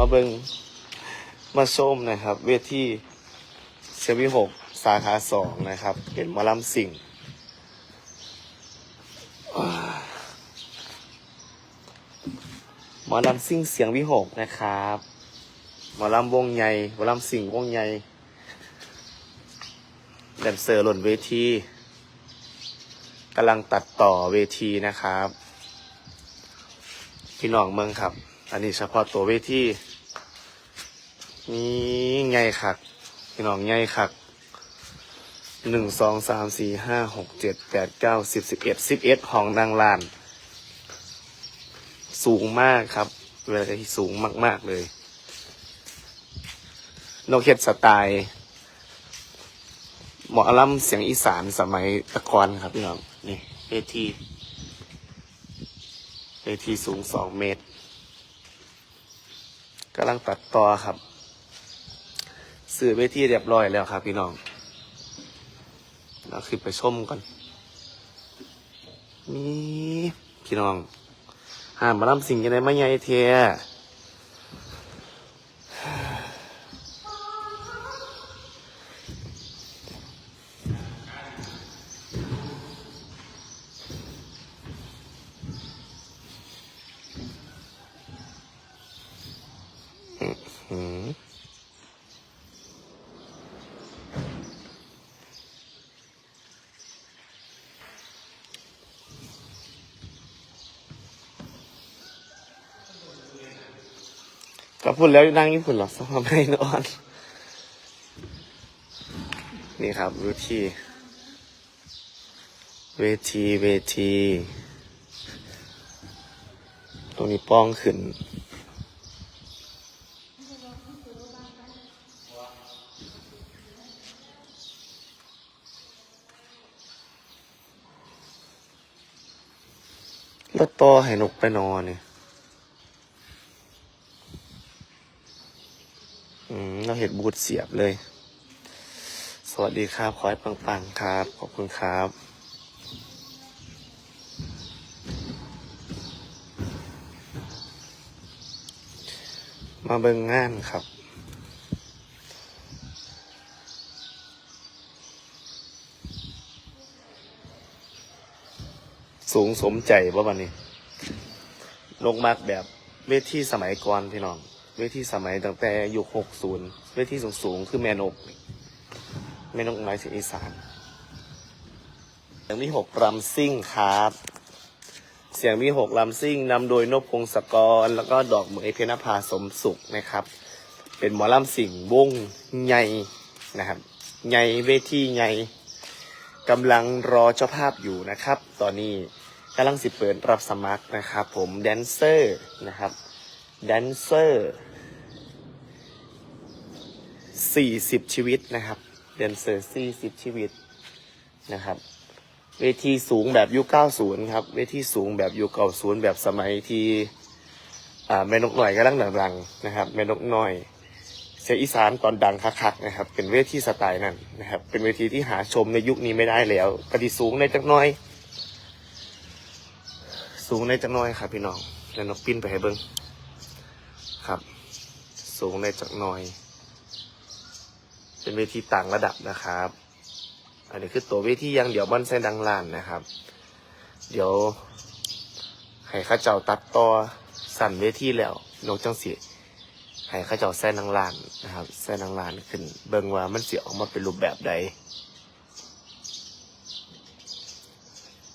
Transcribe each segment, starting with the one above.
มาเบิงมาชมนะครับ เวทีเซวีหกสาขาสองนะครับ เป็นมอลำสิ่ง หมอลำซิ่งเสียงวิหกนะครับ หมอลำวงใหญ่หมอลำสิ่งวงใหญ่แดนเซอร์หล่นเวทีกำลังตัดต่อเวทีนะครับ พี่น้องเมืองครับ อันนี้เฉพาะตัวเวที นี่ไงคักพี่น้องไงคักหนึ่งสองสามสี่ห้าหกเจ็ดแปดเก้าสิบสิบเอ็ดสิบเอ็ดห้องนางลาน สูงมากครับ เวลาที่สูงมาก ๆ เลยนกเฮ็ดสไตล์หมอลำเสียงอีสานสมัยตะกอนครับพี่น้องนี่เวทีเวทีสูงสองเมตรกำลังตัดต่อครับ สื่อเวทีเรียบร้อยแล้วครับพี่น้องเราขึ้นไปชมก่อนนี่พี่น้องหามมาลำสิ่งกันได้ไม่ใหญ่เทียอื้อหือ ก็พูดแล้วนั่งญี่ปุ่นหรอสมัยนอน นี่ครับเวทีเวทีเวที ตรงนี้ป้องขึ้นแล้วต่อให้นกไปนอนเนี่ยอืม เห็นบูดเสียบเลย สวัสดีครับ ขอให้ปังๆครับ ขอบคุณครับมาเบิ่งงานครับ สูงสมใจว่าวันนี้ ลงมากแบบเวทีสมัยก่อนพี่น้อง เวทีสมัยตั้งแต่ยุคหกศูนย์เวทีสูงสูงคือแม่นกแม่นกไม้เสียงอีสานเสียงมีหกลำซิ่งครับ เสียงมีหกลำซิ่งนำโดยนพพงศกร แล้วก็ดอกเหมยเพนภาสมสุขนะครับ เป็นหมอลำสิ่งวงใหญ่นะครับใหญ่เวทีใหญ่กำลังรอเจ้าภาพอยู่นะครับ ตอนนี้กำลังสิเปิดรับสมัครนะครับ ผมแดนเซอร์นะครับแดนเซอร์ สี่สิบชีวิตนะครับแดนเซอร์สี่สิบชีวิตนะครับ เวทีสูงแบบยุค90ครับ เวทีสูงแบบยุค90แบบสมัยที่อ่าแม่นกหน่อยก็ดังดังๆนะครับแม่นกหน้อยเสียงอีสานตอนดังคักๆนะครับ เป็นเวทีสไตล์นั้นนะครับ เป็นเวทีที่หาชมในยุคนี้ไม่ได้แล้วกระดิสูงในจักหน้อย สูงในจักหน้อยครับพี่น้องแล้วนกปิ้นไปให้เบิ้งครับ สูงในจักหน้อย เป็นเวทีต่างระดับนะครับ อันนี้คือตัวเวทียังเดี๋ยวบ้านไส้ดังลานนะครับ เดี๋ยวให้ข้าเจ้าตัดต่อสั่นเวทีแล้วนกจังสีให้ข้าเจ้าแส้นางลานนะครับแส้นางลานขึ้น เบิ่งว่ามันเสียออกมาเป็นรูปแบบใด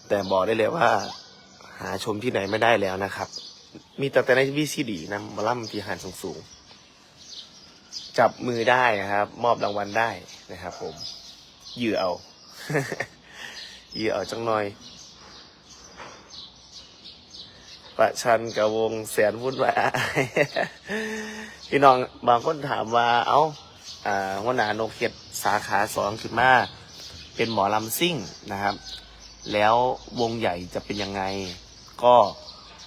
แต่บอกได้เลยว่า หาชมที่ไหนไม่ได้แล้วนะครับ มีแต่แต่ในวีซีดีนะมาล่ำที่หานสูงๆ จับมือได้นะครับ มอบรางวัลได้นะครับผมเหยื่อเอาเหยื่อเอาจังหน่อย ประชันกับวงแสนวุ่นวายพี่น้องบางคนถามว่า เอ้าอ่าหัวหน้านกเข็ดสาขาสองขึ้นมาเป็นหมอลำซิ่งนะครับ แล้ววงใหญ่จะเป็นยังไง ก็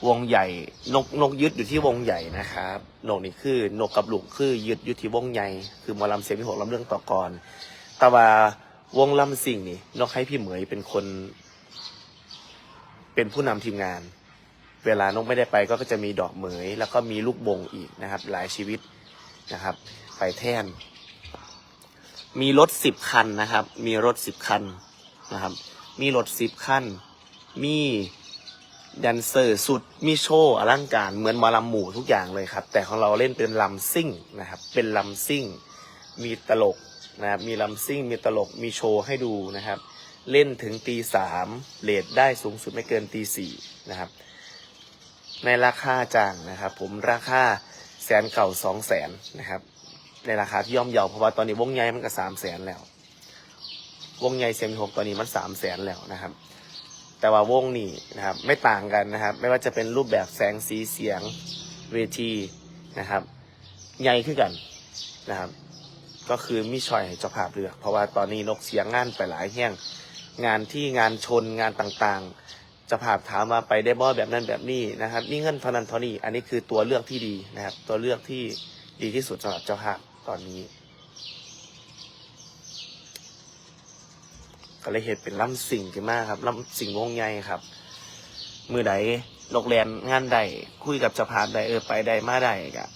วงใหญ่นกนกยึดอยู่ที่วงใหญ่นะครับนกนี่คือนกกับลูกคือยึดอยู่ที่วงใหญ่คือหมอลำเสียงที่หกลำเรื่องต่อก่อนแต่ว่าวงลำสิ่งนี่นกให้พี่เหมยเป็นคน เป็นผู้นำทีมงาน เวลานกไม่ได้ไปก็จะมีดอกเหมย แล้วก็มีลูกบงอีกนะครับ หลายชีวิตนะครับ ไปแท่น มีรถสิบคันนะครับ มีรถสิบคันนะครับ มีรถสิบคัน มี แดนเซอร์สุดมีโชว์อลังการเหมือนหมอลำหมู่ทุกอย่างเลยครับ แต่ของเราเล่นเป็นลำซิ่งนะครับ เป็นลำซิ่ง มีตลกนะครับมีลำซิ่ง มีตลกมีโชว์ให้ดูนะครับ เล่นถึงตีสามเลทได้สูงสุดไม่เกินตีสี่นะครับ ในราคาจ้างนะครับ ผมราคาแสนเก่าสองแสนนะครับ ในราคาที่ย่อมเยาเพราะว่าตอนนี้วงใหญ่มันก็สามแสนแล้ว วงใหญ่เซมิหกตอนนี้มันสามแสนแล้วนะครับ แต่ว่าวงนี้นะครับ ไม่ต่างกันนะครับ ไม่ว่าจะเป็นรูปแบบแสงสีเสียงเวทีนะครับ ใหญ่ขึ้นกันนะครับ ก็คือมีชอยให้เจ้าภาพเลือก เพราะว่าตอนนี้นกเสียงงานไปหลายแห่งงานที่งานชนงานต่างๆเจ้าภาพถามมาไปได้บ่แบบนั้นแบบนี้นะครับนี่เงินเท่านั้นเท่านี้อันนี้คือตัวเลือกที่ดีนะครับ ตัวเลือกที่ดีที่สุดสำหรับเจ้าภาพตอนนี้ ก็เลยเหตุเป็นล่ำสิ่งขึ้นมาครับล่ำสิ่งวงใหญ่ครับ มือใดนกแลนงานใดคุยกับจ้าภาพใดเออไปใดมาใดกะ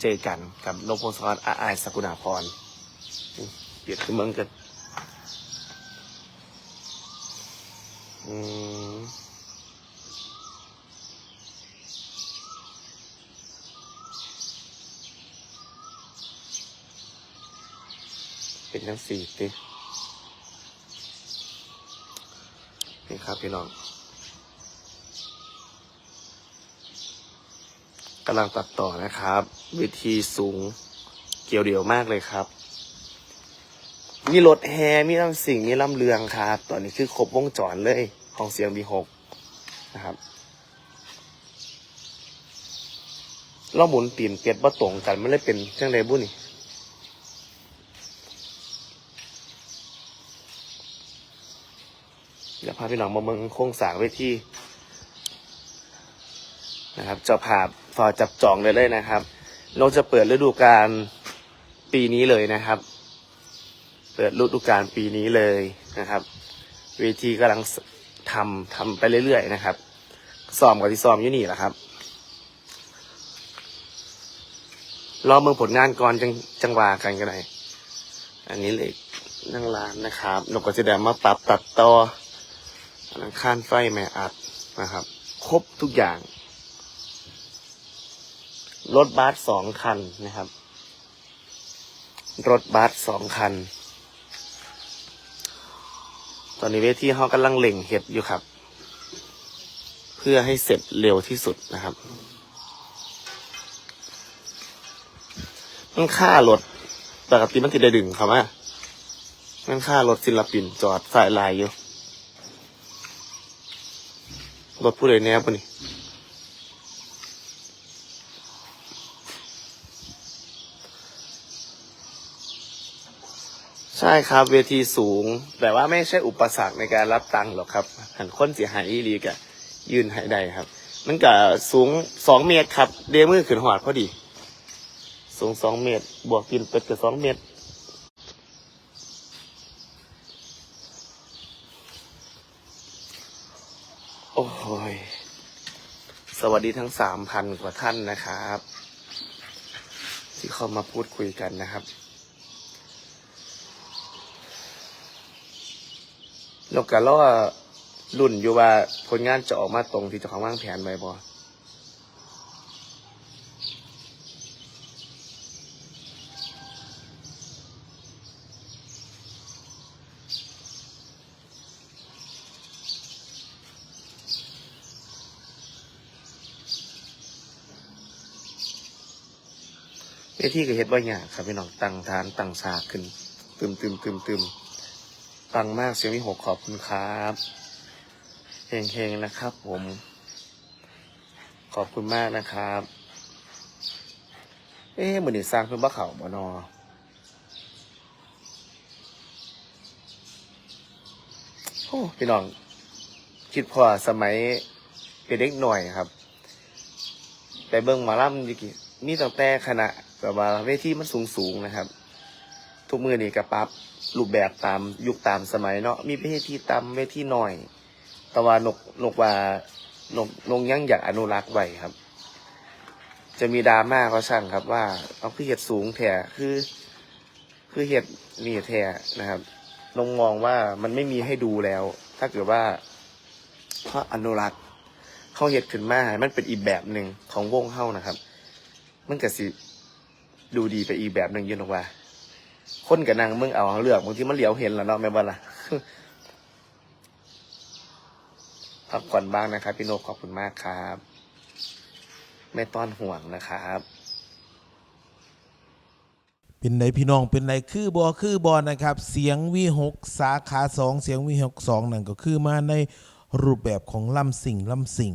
เจอกันกับนกพงศกรอาอายสกุณาพรเปลี่ยนขึ้นเมืองกันอืมเป็นทั้งสี่ติ ครับพี่น้องกำลังตัดต่อนะครับวิธีสูงเกี่ยวเดี่ยวมากเลยครับ มีรถแฮมีลำสิ่งมีลำเรืองครับ ตอนนี้คือครบวงจรเลยของเสียงบีหกนะครับเราหมุนตีนเปียดบ่ตรงกันมันเลยเป็นจังไดบุนี่ เดี๋ยวพาพี่น้องมาเมืองโค้งสร้างเวทีนะครับจ้าภาฟอจับจองเลยเลยนะครับ เราจะเปิดฤดูกาลปีนี้เลยนะครับ เปิดฤดูกาลปีนี้เลยนะครับเวทีกำลังทำทำไปเรื่อยๆนะครับซ้อมกับที่ซ้อมอยู่นี่แหละครับรอเมืองผลงานก่อนจังจังหวากันกันหน่อยอันนี้เลยนั่งร้านนะครับหนูกกระจิดมาปรับตัดต่อ ข้านไฟแม่อัดนะครับ ครบทุกอย่าง รถบัสสองคันนะครับ รถบัสสองคัน ตอนนี้เวทีเขากำลังเล่งเห็ดอยู่ครับ เพื่อให้เสร็จเร็วที่สุดนะครับมันค่ารถปกติมันติดได้ดึงครับว่ามันค่ารถศิลปินจอดสายลายอยู่ รถผู้ใดแน่ปะนี่ใช่ครับ เวทีสูง แต่ว่าไม่ใช่อุปสรรคในการรับตังค์หรอกครับ หันค้นเสียหายอีรีกะยืนใหายใดครับ มันก็สูงสองเมตรครับ เดมือขึ้นหอดพอดี สูงสองเมตร บวกกินเป็ดกับสองเมตร โอ้ย ส วัสดีทั้งสามพันกว่าท่านนะครับ ที่เข้ามาพูดคุยกันนะครับนกกระล่อรุ่นอยู่ว่าผลงานจะออกมาตรงที่เจะของวางแผนไว้บ่ วทีก็เฮ็ดบ่ยากครับพี่น้องตั้งฐานตั้งฉากขึ้นตึมตึมตึมตึมปังมากเสียงมีหกขอบคุณครับเฮงเฮงนะครับ ผม ขอบคุณมากนะครับ เอ๊ะมือนี่สร้างเพื่อบ้าเขาบ่นอโอ้พี่น้อง คิดพอสมัยเป็นเด็กหน่อยครับแต่เบิ้งหมาล่ำดิกิมีตั้งแต่คณะ แบบว่าเวทีมันสูงสูงนะครับ ทุกมือนี่กระปับรูปแบบตามยุคตามสมัยเนาะมีเวทีตามเวทีหน่อย แต่ว่านกนกว่านกนกยังอยากอนุรักษ์ไว้ครับ จะมีดราม่าก็ช่างครับว่าเอาคือเห็ดสูงแท้คือ คือเห็ดนี่แท้นะครับนงมองว่ามันไม่มีให้ดูแล้ว ถ้าเกิดว่าเขาะอนุรักษ์เขาเห็ดขึ้นมาให้มันเป็นอีกแบบหนึ่งของวงเฮ้านะครับ มันก็สิ ดูดีไปอีกแบบหนึ่งยืนออกว่า คนกับนางมึงเอาเลือกบางทีมันเหลียวเห็นแล้วเนาะแม่นบ่ล่ะพักผ่อนบ้างนะครับ พี่โนกขอบคุณมากครับ ไม่ต้อนห่วงนะครับเป็นไรพี่น้องเป็นไรคือบอคือบอนะครับ เสียงวีหกสาขาสองเสียงวีหกสองนั่นก็คือมาในรูปแบบของลำสิงลำสิง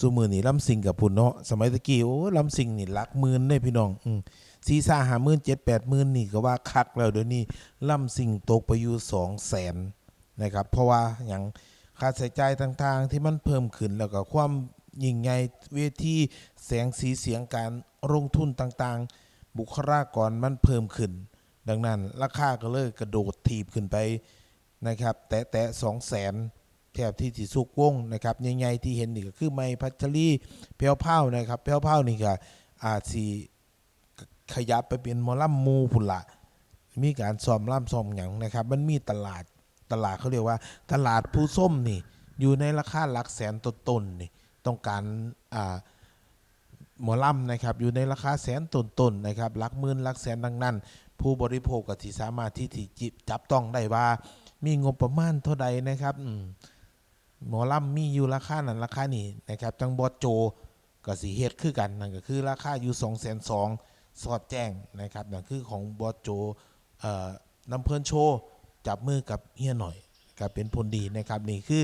ซูมือนี่ลำสิงกับพุ่นเนาะสมัยตะกี้โอ้ลำสิงนี่ลักหมื่นได้พี่น้อง อื มซีซ่าหามื่นเจ็ดแปดมื่นนี่ก็ว่าคักแล้วเดี๋ยวนี้ล่ำสิ่งตกไปอยู่สองแสนนะครับ เพราะว่าอย่างค่าใช้จ่ายต่างๆ ที่มันเพิ่มขึ้นแล้วก็ความยิ่งใหญ่เวทีแสงสีเสียงการลงทุนต่างๆ บุคลากรมันเพิ่มขึ้น ดังนั้นราคาก็เลยกระโดดถีบขึ้นไปนะครับ แตะแตะสองแสนแถบที่ที่สุกวงนะครับใหญ่ๆที่เห็นนี่ก็คือไม้พัชรีเพียวเผานะครับเพียวเผานี่ก็อาจสี ขยับไปเป็นมอลำหมูพุ่นละมีการซ้อมล่ำซ้อมหยังนะครับ มันมีตลาดตลาดเขาเรียกว่า ตลาดผู้ส้มนี่ อยู่ในราคาหลักแสนต้นๆนี่ต้องการอ่าหมอลำนะครับอยู่ในราคาแสนต้นๆนะครับหลักหมื่นหลักแสนดังนั้น ผู้บริโภคก็ที่สามารถที่จิบจับต้องได้ว่า มีงบประมาณเท่าใดนะครับมหมอลำมีอยู่ราคานั้นราคานี้นะครับจังบอดโจก็สีเฮ็ดคือกันนั่นก็คือราคาอยู่2 2 0 0 0สอง ดแจ้งนะครับนั่นคือของบอดโจน้ำเพลินโชว์จับมือกับเฮียหน่อยก็เป็นผลดีนะครับนี่คือ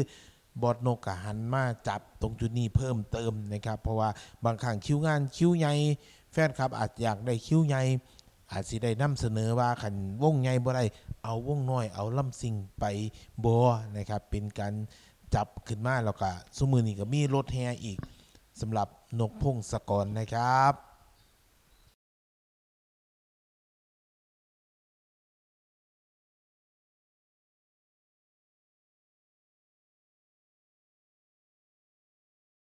บอดนกหันมาจับตรงจุดนี้เพิ่มเติมนะครับ เพราะว่าบางครั้งคิวงานคิวใหญ่แฟนคลับอาจอยากได้คิวใหญ่อาจสิได้นำเสนอว่าขันวงใหญ่บ่ได้เอาวงน้อยเอาลำซิงไปบ่นะครับ เป็นการจับขึ้นมาแล้วก็สมือนี้ก็มีรถแฮอีกสำหรับนกพงศกรนะครับ